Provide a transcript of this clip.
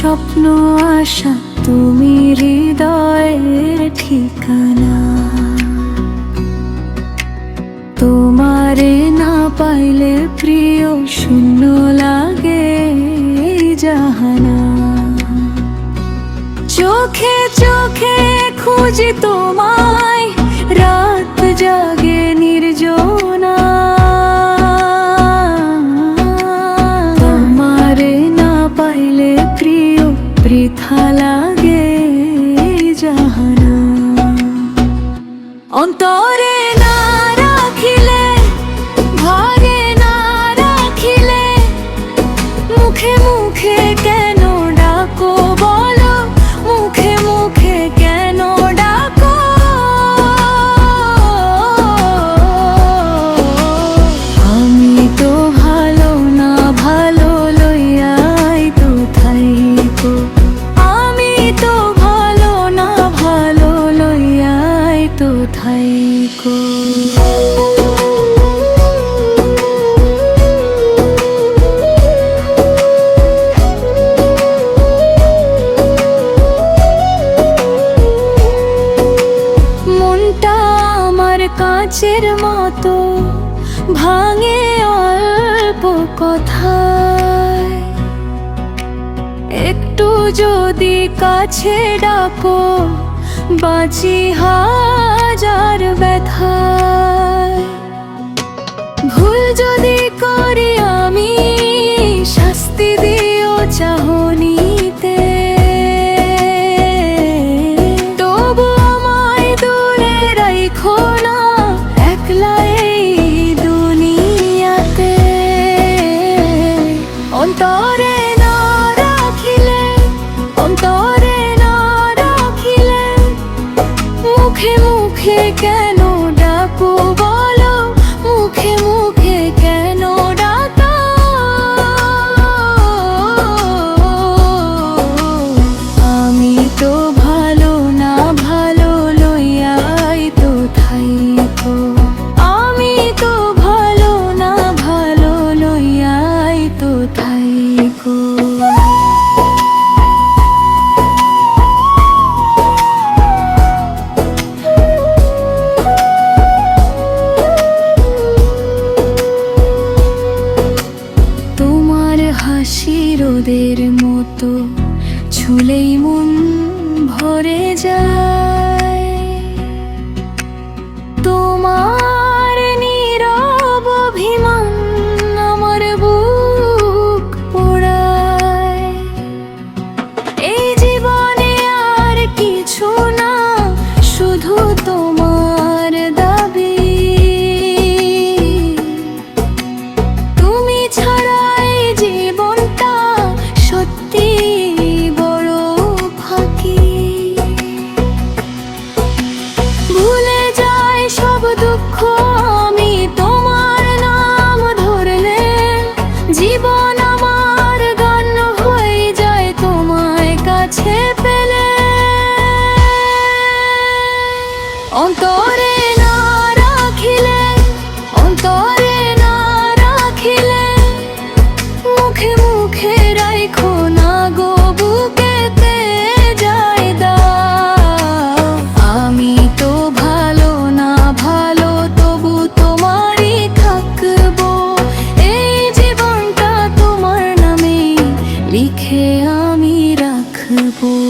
স্বপ্ন, আশা, তুমি হৃদয়ের ঠিকানা। তোমারে না পাইলে প্রিয় শূন্য লাগে জাহানা। চোখে চোখে খুঁজি তোমায়, রাত জাগে লাগে জাহানা। অন্তরে কাচের মতো ভাঙে অল্প কথায়। একটু যদি কাছে ডাকো বাঁচি হাজার ব্যথায় ভুল যদি করি আমি শাস্তি দিও চাহনিতে। তবু আমায় দূরে রাখো হাসি রোদের মতো ছুলেই মন ভরে যায়। অন্তরে অন্তরে না রাখিলে, মুখে না আমি তো ভালো না ভালো, তবু থাকব। এই জীবনটা তোমার নামে লিখে আমি রাখব।